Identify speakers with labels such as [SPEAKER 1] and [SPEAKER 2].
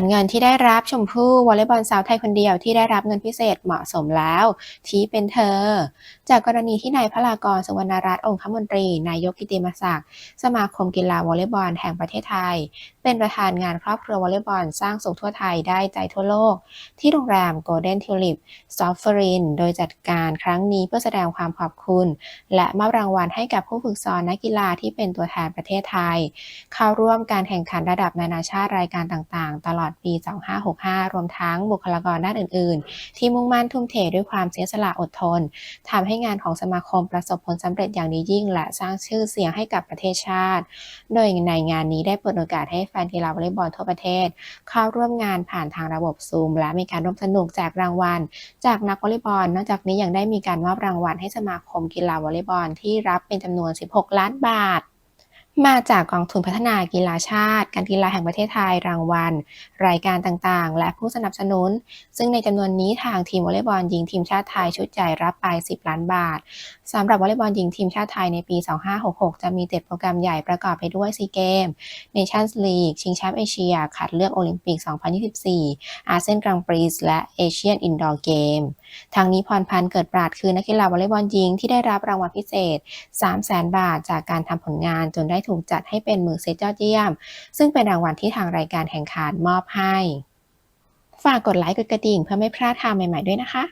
[SPEAKER 1] ดเงินที่ได้รับชมพู่วอลเลย์บอลสาวไทยคนเดียวที่ได้รับเงินพิเศษเหมาะสมแล้วที่เป็นเธอ จากกรณีที่นายพลากรสุวรรณรัตน์องคมนตรี นายกกิติมศักดิ์สมาคมกีฬาวอลเลย์บอลแห่งประเทศไทย เป็นประธานงานครอบครัววอลเลย์บอลสร้างสุขทั่วไทยได้ใจทั่วโลก ที่โรงแรม Golden Tulip s o f e r i n โดยจัดการครั้งนี้เพื่อแสดงความขอบคุณ และมอบรางวัลให้กับผู้ฝึกสอนนักกีฬาที่เป็นตัวแทนประเทศไทย เข้าร่วมการแข่งขันระดับนานาชาติรายการต่างๆ ตลอดปี 2565 รวมทั้งบุคลากรด้านอื่น ๆ ที่มุ่งมั่นทุ่มเทด้วยความเสียสละอดทนทำให้งานของสมาคมประสบผลสำเร็จอย่างดียิ่ง และสร้างชื่อเสียงให้กับประเทศชาติ โดยในงานนี้ได้เปิดโอกาสให้แฟนกีฬาวอลเลย์บอลทั่วประเทศ เข้าร่วมงานผ่านทางระบบซูม และมีการร่วมสนุกแจกรางวัล จากนักวอลเลย์บอล นอกจากนี้ยังได้มีการมอบรางวัลให้สมาคมกีฬาวอลเลย์บอลที่รับเป็นจำนวน 16 ล้านบาท มาจากกองทุนพัฒนากีฬาชาติ การกีฬาแห่งประเทศไทยรางวัล รายการต่างๆ และผู้สนับสนุน ซึ่งในจำนวนนี้ทางทีมวอลเลย์บอลหญิงทีมชาติไทยชุดใหญ่รับไป 10 ล้านบาทสำหรับวอลเลย์บอลหญิงทีมชาติไทยในปี 2566 จะมี7โปรแกรมใหญ่ประกอบไปด้วยซีเกมเนชั่นส์ลีกชิงแชมป์เอเชียคัดเลือกโอลิมปิก 2024 อาเซียนกรังปรีสและเอเชียนอินดอร์เกมทางนี้พรพันธ์เกิดปราดคือนักกีฬาวอลเลย์บอลหญิงที่ได้รับรางวัลพิเศษ 300,000 บาท จากการทำผลงานจนได้ถูกจัดให้เป็นมือเซตยอดเยี่ยม ซึ่งเป็นรางวัลที่ทางรายการแข่งขันมอบให้ ฝากกดไลค์กดกระดิ่งเพื่อไม่พลาดทางใหม่ๆด้วยนะคะ